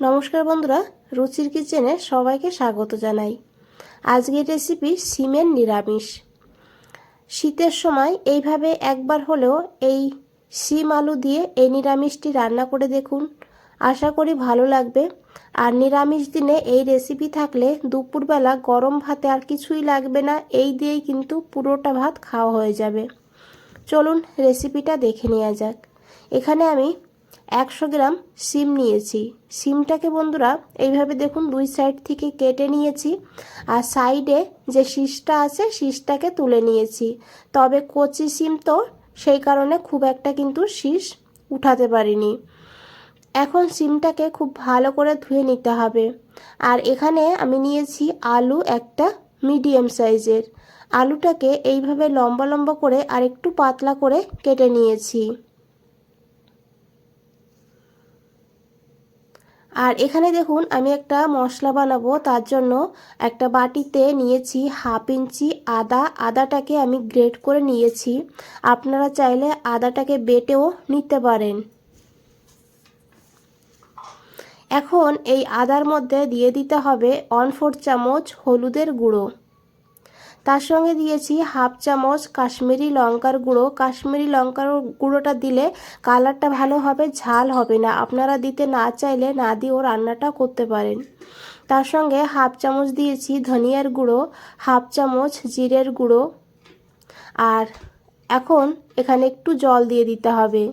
নমস্কার বন্ধুরা, রুচির কিচেনে সবাইকে স্বাগত জানাই। আজকের রেসিপি সিমের নিরামিষ। শীতের সময় এইভাবে একবার হলেও এই সিম আলু দিয়ে এই নিরামিষটি রান্না করে দেখুন। আশা করি ভালো লাগবে। আর নিরামিষ দিনে এই রেসিপি থাকলে দুপুরবেলা গরম ভাতে আর কিছুই লাগবে না, এই দিয়েই কিন্তু পুরোটা ভাত খাওয়া হয়ে যাবে। চলুন রেসিপিটা দেখে নেওয়া যাক। এখানে আমি একশো গ্রাম সিম নিয়েছি। সিমটাকে বন্ধুরা এইভাবে দেখুন দুই সাইড থেকে কেটে নিয়েছি। আর সাইডে যে শীষটা আছে, শীষটাকে তুলে নিয়েছি। তবে কচি সিম তো সেই কারণে খুব একটা কিন্তু শীষ উঠাতে পারিনি। এখন সিমটাকে খুব ভালো করে ধুয়ে নিতে হবে। আর এখানে আমি নিয়েছি আলু একটা মিডিয়াম সাইজের। আলুটাকে এইভাবে লম্বা লম্বা করে আর একটু পাতলা করে কেটে নিয়েছি। আর এখানে দেখুন আমি একটা মশলা বানাবো, তার জন্য একটা বাটিতে নিয়েছি হাফ ইঞ্চি আদা। আদাটাকে আমি গ্রেট করে নিয়েছি। আপনারা চাইলে আদাটাকে বেটেও নিতে পারেন। এখন এই আদার মধ্যে দিয়ে দিতে হবে অন ফোর চামচ হলুদের গুঁড়ো। তার সঙ্গে দিয়েছি হাফ চামচ কাশ্মীরি লঙ্কার গুঁড়ো। কাশ্মীরি লঙ্কার গুঁড়োটা দিলে কালারটা ভালো হবে, ঝাল হবে না। আপনারা দিতে না চাইলে না দিয়েও রান্নাটা করতে পারেন। তার সঙ্গে হাফ চামচ দিয়েছি ধনিয়ার গুঁড়ো, হাফ চামচ জিরের গুঁড়ো। আর এখন এখানে একটু জল দিয়ে দিতে হবে।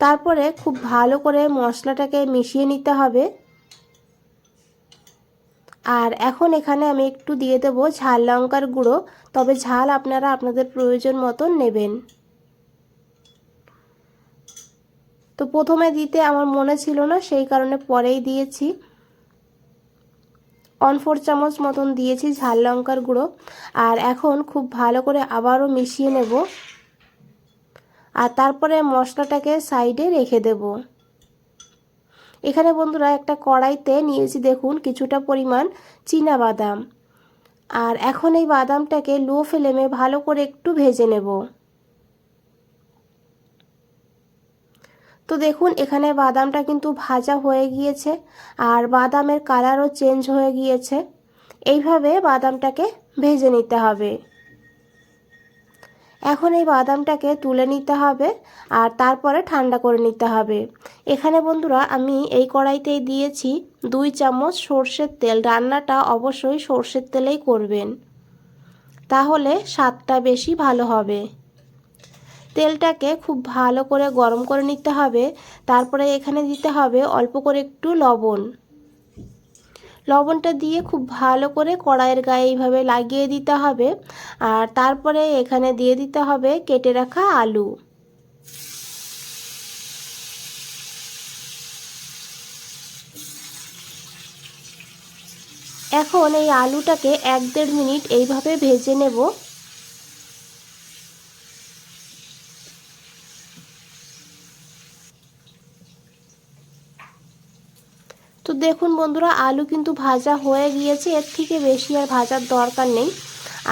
তারপরে খুব ভালো করে মশলাটাকে মিশিয়ে নিতে হবে। আর এখন এখানে আমি একটু দিয়ে দেবো ঝাল লঙ্কার গুঁড়ো। তবে ঝাল আপনারা আপনাদের প্রয়োজন মতন নেবেন। তো প্রথমে দিতে আমার মনে ছিল না, সেই কারণে পরেই দিয়েছি। অন ফোর চামচ মতন দিয়েছি ঝাল লঙ্কার গুঁড়ো। আর এখন খুব ভালো করে আবারও মিশিয়ে নেব। আর তারপরে মশলাটাকে সাইডে রেখে দেবো। এখানে বন্ধুরা একটা কড়াইতে নিয়েছি দেখুন কিছুটা পরিমাণ চীনা বাদাম। আর এখন এই বাদামটাকে লো ফ্লেমে ভালো করে একটু ভেজে নেব। তো দেখুন এখানে বাদামটা কিন্তু ভাজা হয়ে গিয়েছে আর বাদামের কালারও চেঞ্জ হয়ে গিয়েছে। এইভাবে বাদামটাকে ভেজে নিতে হবে। এখন এই বাদামটাকে তুলে নিতে হবে আর তারপরে ঠান্ডা করে নিতে হবে। এখানে বন্ধুরা, আমি এই কড়াইতেই দিয়েছি দুই চামচ সর্ষের তেল। রান্নাটা অবশ্যই সর্ষের তেলেই করবেন। তাহলে স্বাদটা বেশি ভালো হবে। তেলটাকে খুব ভালো করে গরম করে নিতে হবে। তারপরে এখানে দিতে হবে অল্প করে একটু লবণ। লবণটা দিয়ে খুব ভালো করে কড়াইয়ের গায়ে এইভাবে লাগিয়ে দিতে হবে। আর তারপরে এখানে দিয়ে দিতে হবে কেটে রাখা আলু। এখন এই আলুটাকে এক দেড় মিনিট এইভাবে ভেজে নেব তো দেখুন বন্ধুরা, আলু কিন্তু ভাজা হয়ে গিয়েছে। এর থেকে বেশি আর ভাজার দরকার নেই।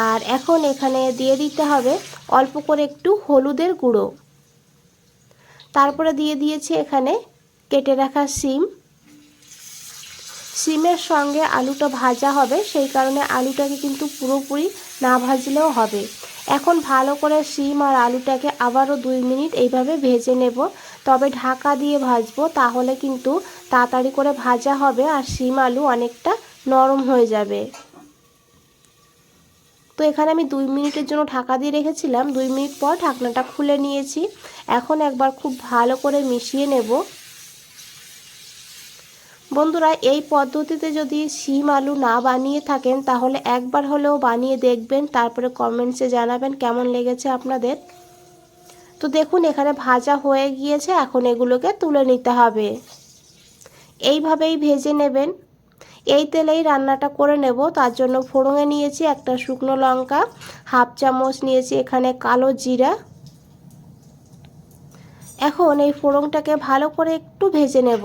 আর এখন এখানে দিয়ে দিতে হবে অল্প করে একটু হলুদের গুঁড়ো। তারপরে দিয়ে দিয়েছি এখানে কেটে রাখা সিম সিমের সঙ্গে আলুটা ভাজা হবে, সেই কারণে আলুটাকে কিন্তু পুরোপুরি না ভাজলেও হবে। এখন ভালো করে শিম আর আলুটাকে আবারও দুই মিনিট এইভাবে ভেজে নেব। তবে ঢাকা দিয়ে ভাজবো, তাহলে কিন্তু তাড়াতাড়ি করে ভাজা হবে আর শিম আলু অনেকটা নরম হয়ে যাবে। তো এখানে আমি দুই মিনিটের জন্য ঢাকা দিয়ে রেখেছিলাম। দুই মিনিট পর ঢাকনাটা খুলে নিয়েছি। এখন একবার খুব ভালো করে মিশিয়ে নেব। বন্ধুরা, এই পদ্ধতিতে যদি শিম আলু না বানিয়ে থাকেন, তাহলে একবার হলেও বানিয়ে দেখবেন, তারপরে কমেন্টসে জানাবেন কেমন লেগেছে আপনাদের। তো দেখুন, এখানে ভাজা হয়ে গিয়েছে, এখন এগুলোকে তুলে নিতে হবে। এইভাবেই ভেজে নেবেন। এই তেলেই রান্নাটা করে নেব। তার জন্য ফোড়ঙে নিয়েছি একটা শুকনো লঙ্কা, হাফ চামচ নিয়েছি এখানে কালো জিরা। এখন এই ফোড়নটাকে ভালো করে একটু ভেজে নেব।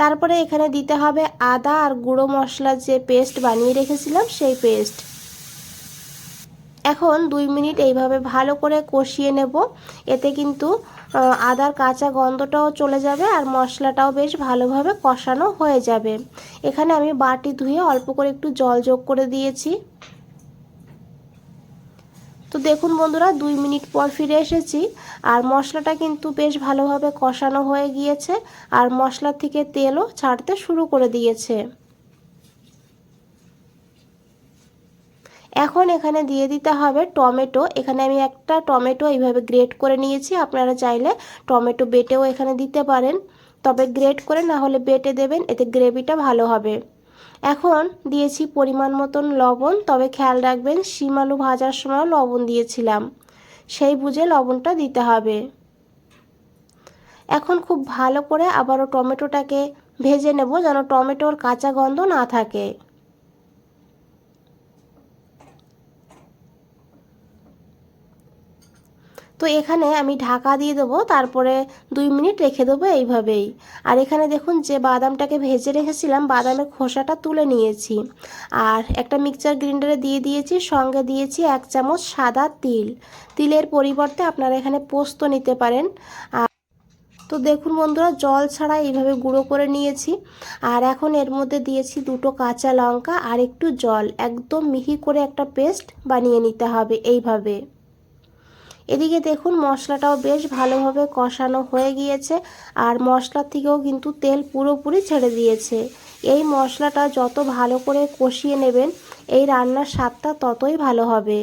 তারপরে এখানে দিতে হবে আদা আর গুঁড়ো মশলার যে পেস্ট বানিয়ে রেখেছিলাম সেই পেস্ট। এখন দুই মিনিট এইভাবে ভালো করে কষিয়ে নেব। এতে কিন্তু আদার কাঁচা গন্ধটাও চলে যাবে আর মশলাটাও বেশ ভালোভাবে কষানো হয়ে যাবে। এখানে আমি বাটি ধুয়ে অল্প করে একটু জল যোগ করে দিয়েছি। তো দেখুন বন্ধুরা, দুই মিনিট পর ফিরে এসেছি। আর মশলাটা কিন্তু বেশ ভালোভাবে কষানো হয়ে গিয়েছে। আর মশলা থেকে তেলও ছাড়তে শুরু করে দিয়েছে। এখন এখানে দিয়ে দিতে হবে টমেটো। এখানে আমি একটা টমেটো এইভাবে গ্রেট করে নিয়েছি। আপনারা চাইলে টমেটো বেটেও এখানে দিতে পারেন। তবে গ্রেট করে না হলে বেটে দেবেন, এতে গ্রেভিটা ভালো হবে। এখন দিয়েছি পরিমাণ মতন লবণ, তবে খেয়াল রাখবেন শিম আলু ভাজার সময় লবণ দিয়েছিলাম। সেই বুঝে লবণটা দিতে হবে। এখন খুব ভালো করে আবারও টমেটোটাকে ভেজে নেব যেন টমেটোর কাঁচা গন্ধ না থাকে। তো এখানে আমি ঢাকা দিয়ে দেবো, তারপরে দুই মিনিট রেখে দেবো এইভাবেই। আর এখানে দেখুন যে বাদামটাকে ভেজে রেখেছিলাম, বাদামের খোসাটা তুলে নিয়েছি। আর একটা মিক্সচার গ্রাইন্ডারে দিয়ে দিয়েছি, সঙ্গে দিয়েছি এক চামচ সাদা তিল। তিলের পরিবর্তে আপনারা এখানে পোস্ত নিতে পারেন। আর তো দেখুন বন্ধুরা, জল ছাড়া এইভাবে গুঁড়ো করে নিয়েছি। আর এখন এর মধ্যে দিয়েছি দুটো কাঁচা লঙ্কা আর একটু জল। একদম মিহি করে একটা পেস্ট বানিয়ে নিতে হবে এইভাবে। এদিকে দেখুন, মশলাটাও বেশ ভালোভাবে কষানো হয়ে গিয়েছে আর মশলা থেকেও কিন্তু তেল পুরোপুরি ছেড়ে দিয়েছে। এই মশলাটা যত ভালো করে কষিয়ে নেবেন, এই রান্নার স্বাদটা ততই ভালো হবে।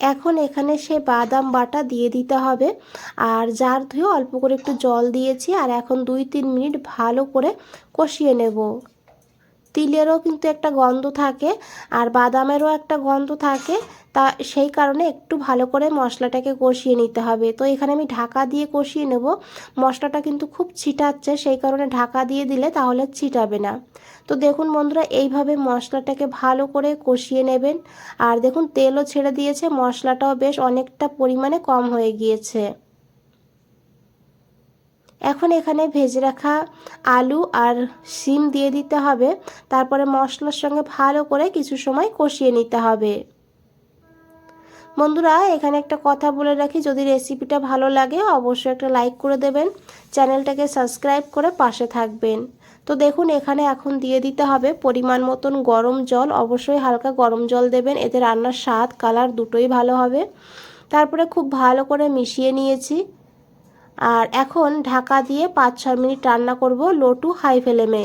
এখন এখানে সে বাদাম বাটা দিয়ে দিতে হবে আর জার ধুয়ে অল্প করে একটু জল দিয়েছি আর এখন দুই তিন মিনিট ভালো করে কষিয়ে নেব। তিলেরও কিন্তু একটা গন্ধ থাকে আর বাদামেরও একটা গন্ধ থাকে। তা সেই কারণে একটু ভালো করে মশলাটাকে কষিয়ে নিতে হবে। তো এখানে আমি ঢাকা দিয়ে কষিয়ে নেব। মশলাটা কিন্তু খুব ছিটাচ্ছে, সেই কারণে ঢাকা দিয়ে দিলে তাহলে ছিটাবে না। তো দেখুন বন্ধুরা, এইভাবে মশলাটাকে ভালো করে কষিয়ে নেবেন। আর দেখুন, তেলও ছেড়ে দিয়েছে, মশলাটাও বেশ অনেকটা পরিমাণে কম হয়ে গিয়েছে। এখন এখানে ভেজে রাখা আলু আর শিম দিয়ে দিতে হবে। তারপরে মশলার সঙ্গে ভালো করে কিছু সময় কষিয়ে নিতে হবে। বন্ধুরা, এখানে একটা কথা বলে রাখি, যদি রেসিপিটা ভালো লাগে অবশ্যই একটা লাইক করে দেবেন, চ্যানেলটাকে সাবস্ক্রাইব করে পাশে থাকবেন। তো দেখুন, এখানে এখন দিয়ে দিতে হবে পরিমাণ মতন গরম জল। অবশ্যই হালকা গরম জল দেবেন, এতে রান্নার স্বাদ, কালার দুটোই ভালো হবে। তারপরে খুব ভালো করে মিশিয়ে নিয়েছি। আর এখন ঢাকা দিয়ে পাঁচ, ছয় মিনিট রান্না করব লো টু হাই ফ্লেমে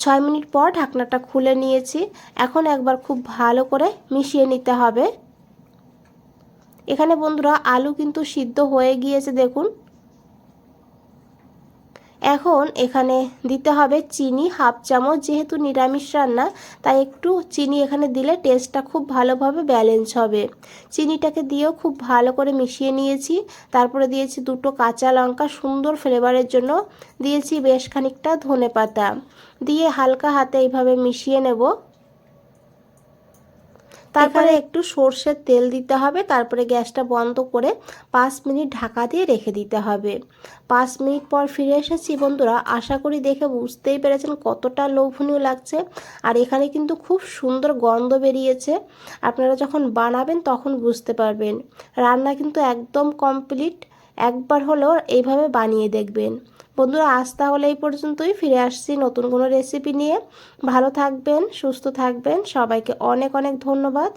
ছয় মিনিট পর ঢাকনাটা খুলে নিয়েছি। এখন একবার খুব ভালো করে মিশিয়ে নিতে হবে। এখানে বন্ধুরা আলু কিন্তু সিদ্ধ হয়ে গিয়েছে, দেখুন। এখন এখানে দিতে হবে চিনি, হাফ চামচ, যেহেতু নিরামিষ রান্না, তাই একটু চিনি এখানে দিলে টেস্টটা খুব ভালোভাবে ব্যালেন্স হবে। চিনিটাকে দিয়েও খুব ভালো করে মিশিয়ে নিয়েছি। তারপরে দিয়েছি দুটো কাঁচা লঙ্কা, সুন্দর ফ্লেভারের জন্য দিয়েছি বেশ খানিকটা ধনে পাতা দিয়ে হালকা হাতে এইভাবে মিশিয়ে নেব। তারপরে একটু সর্ষের তেল দিতে হবে, তারপরে গ্যাসটা বন্ধ করে পাঁচ মিনিট ঢাকা দিয়ে রেখে দিতে হবে। পাঁচ মিনিট পর ফিরে এসেছি বন্ধুরা, আশা করি দেখে বুঝতেই পেরেছেন কতটা লোভনীয় লাগছে। আর এখানে কিন্তু খুব সুন্দর গন্ধ বেরিয়েছে, আপনারা যখন বানাবেন তখন বুঝতে পারবেন। রান্না কিন্তু একদম কমপ্লিট, একবার হলেও এইভাবে বানিয়ে দেখবেন। বন্ধুরা, আজ তাহলে এই পর্যন্তই। ফিরে আসছি নতুন কোনো রেসিপি নিয়ে। ভালো থাকবেন, সুস্থ থাকবেন। সবাইকে অনেক অনেক ধন্যবাদ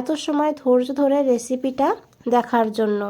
এত সময় ধৈর্য ধরে রেসিপিটা দেখার জন্য।